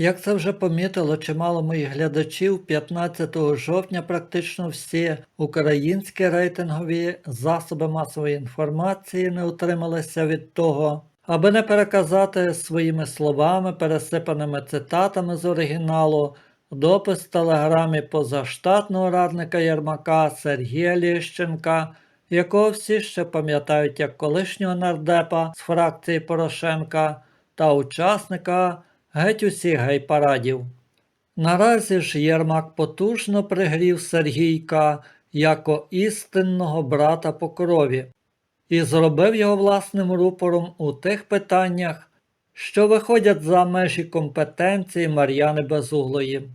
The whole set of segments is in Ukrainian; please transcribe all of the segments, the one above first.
Як це вже помітило чимало моїх глядачів, 15 жовтня практично всі українські рейтингові засоби масової інформації не утрималися від того, аби не переказати своїми словами, пересипаними цитатами з оригіналу, допис в телеграмі позаштатного радника Єрмака Сергія Ліщенка, якого всі ще пам'ятають як колишнього нардепа з фракції Порошенка та учасника геть усіх гей-парадів. Наразі ж Єрмак потужно пригрів Сергійка яко істинного брата по крові і зробив його власним рупором у тих питаннях, що виходять за межі компетенції Мар'яни Безуглої.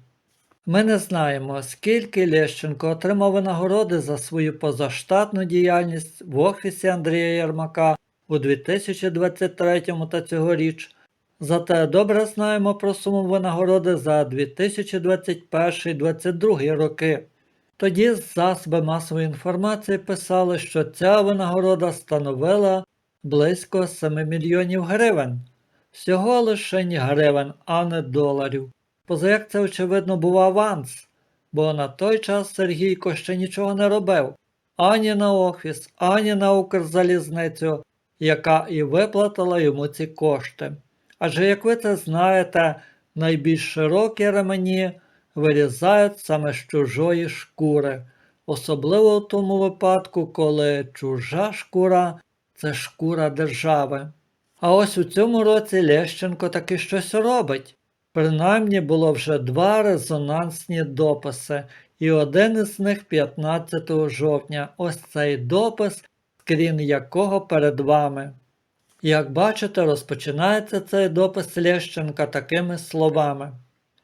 Ми не знаємо, скільки Лещенко отримав винагороди за свою позаштатну діяльність в офісі Андрія Єрмака у 2023 та цьогоріч. Зате добре знаємо про суму винагороди за 2021-2022 роки. Тоді засоби масової інформації писали, що ця винагорода становила близько 7 мільйонів гривень. Всього лише гривень, а не доларів. Поза як це, очевидно, був аванс, бо на той час Сергійко ще нічого не робив ані на офіс, ані на Укрзалізницю, яка і виплатила йому ці кошти. Адже, як ви це знаєте, найбільш широкі ремені вирізають саме з чужої шкури, особливо в тому випадку, коли чужа шкура це шкура держави. А ось у цьому році Лещенко таки щось робить. Принаймні було вже два резонансні дописи, і один із них 15 жовтня. Ось цей допис, скрін якого перед вами. Як бачите, розпочинається цей допис Лещенка такими словами.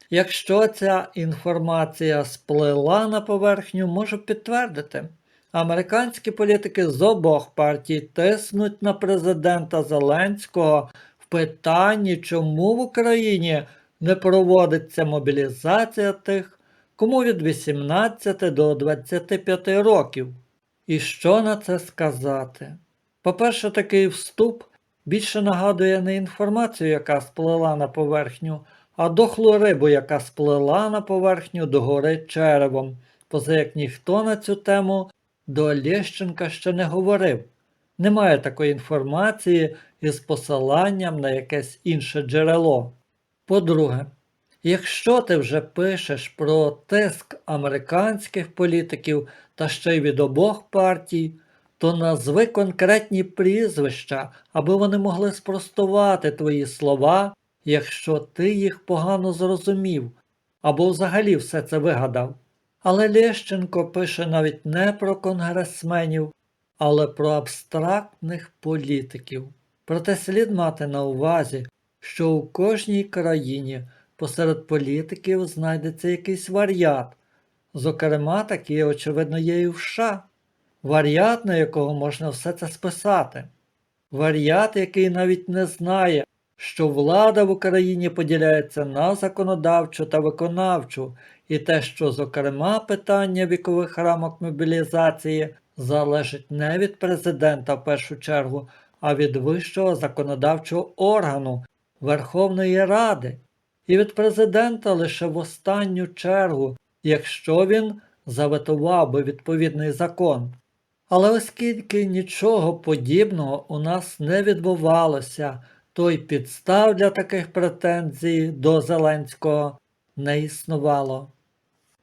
Якщо ця інформація сплила на поверхню, можу підтвердити. Американські політики з обох партій тиснуть на президента Зеленського в питанні, чому в Україні не проводиться мобілізація тих, кому від 18 до 25 років. І що на це сказати? По-перше, такий вступ більше нагадує не інформацію, яка сплила на поверхню, а дохлу рибу, яка сплила на поверхню догори черевом, поза як ніхто на цю тему до Лєщенка ще не говорив. Немає такої інформації із посиланням на якесь інше джерело. По-друге, якщо ти вже пишеш про тиск американських політиків та ще й від обох партій, то назви конкретні прізвища, аби вони могли спростувати твої слова, якщо ти їх погано зрозумів, або взагалі все це вигадав. Але Лещенко пише навіть не про конгресменів, але про абстрактних політиків. Проте слід мати на увазі, що у кожній країні посеред політиків знайдеться якийсь варіат. Зокрема, такі, очевидно, є і в США. Варіат, на якого можна все це списати. Варіат, який навіть не знає, що влада в Україні поділяється на законодавчу та виконавчу, і те, що, зокрема, питання вікових рамок мобілізації залежить не від президента в першу чергу, а від вищого законодавчого органу Верховної Ради, і від президента лише в останню чергу, якщо він заветував би відповідний закон. Але оскільки нічого подібного у нас не відбувалося, то й підстав для таких претензій до Зеленського не існувало.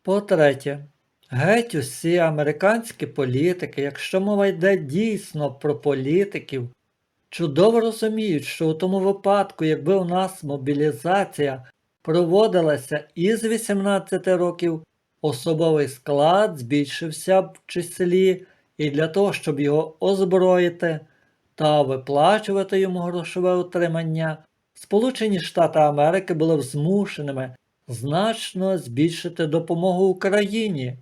По-третє, геть усі американські політики, якщо мова йде дійсно про політиків, чудово розуміють, що у тому випадку, якби у нас мобілізація проводилася із 18 років, особовий склад збільшився б в числі і для того, щоб його озброїти та виплачувати йому грошове утримання, Сполучені Штати Америки були змушеними значно збільшити допомогу Україні,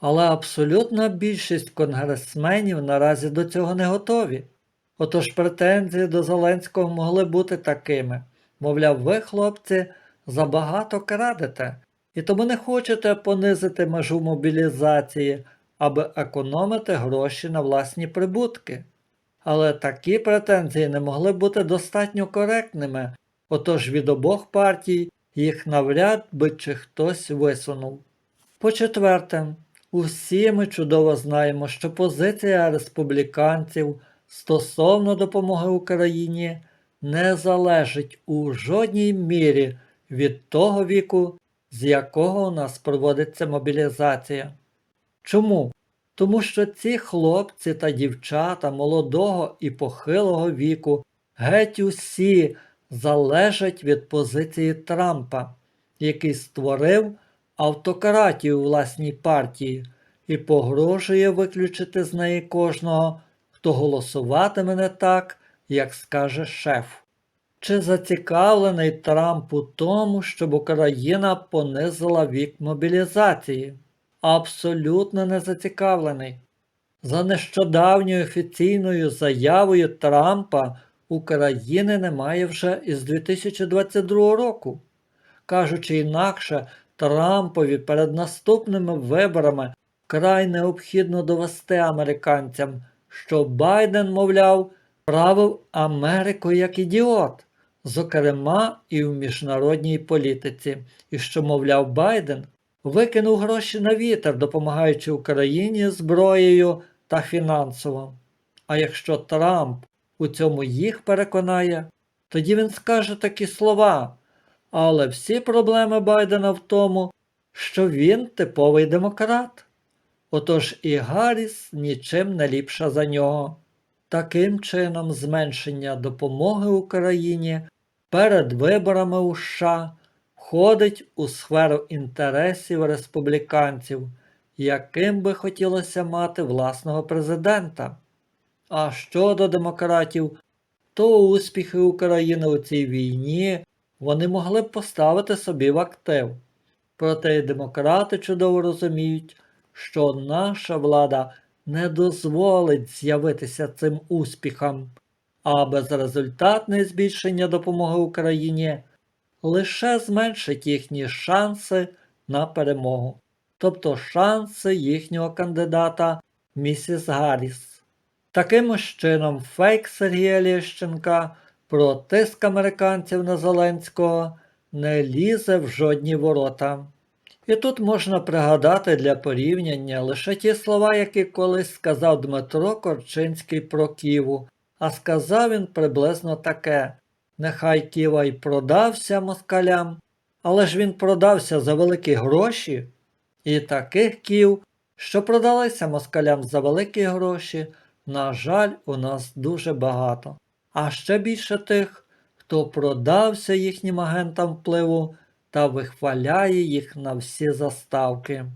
але абсолютна більшість конгресменів наразі до цього не готові. Отож претензії до Зеленського могли бути такими мовляв, ви, хлопці, забагато крадете, і тому не хочете понизити межу мобілізації, аби економити гроші на власні прибутки. Але такі претензії не могли бути достатньо коректними, отож від обох партій їх навряд би чи хтось висунув. По-четверте, усі ми чудово знаємо, що позиція республіканців стосовно допомоги Україні не залежить у жодній мірі від того віку, з якого у нас проводиться мобілізація. Чому? Тому що ці хлопці та дівчата молодого і похилого віку геть усі залежать від позиції Трампа, який створив автократію власній партії і погрожує виключити з неї кожного, хто голосуватиме не так, як скаже шеф. Чи зацікавлений Трамп у тому, щоб Україна понизила вік мобілізації? Абсолютно не зацікавлений. За нещодавньою офіційною заявою Трампа України немає вже із 2022 року. Кажучи інакше, Трампові перед наступними виборами край необхідно довести американцям, що Байден, мовляв, правив Америку як ідіот, зокрема і в міжнародній політиці, і що, мовляв, Байден викинув гроші на вітер, допомагаючи Україні зброєю та фінансово. А якщо Трамп у цьому їх переконає, тоді він скаже такі слова. Але всі проблеми Байдена в тому, що він типовий демократ. Отож і Гарріс нічим не ліпша за нього. Таким чином, зменшення допомоги Україні перед виборами у США входить у сферу інтересів республіканців, яким би хотілося мати власного президента. А щодо демократів, то успіхи України у цій війні вони могли б поставити собі в актив. Проте і демократи чудово розуміють, що наша влада не дозволить з'явитися цим успіхам, а безрезультатне збільшення допомоги Україні лише зменшить їхні шанси на перемогу, тобто шанси їхнього кандидата місіс Гарріс. Таким чином, фейк Сергія Лєщенка про тиск американців на Зеленського не лізе в жодні ворота. І тут можна пригадати для порівняння лише ті слова, які колись сказав Дмитро Корчинський про Ківу, а сказав він приблизно таке: Нехай Ківа й продався москалям, але ж він продався за великі гроші, і таких ків, що продалися москалям за великі гроші, на жаль, у нас дуже багато. А ще більше тих, хто продався їхнім агентам впливу та вихваляє їх на всі заставки.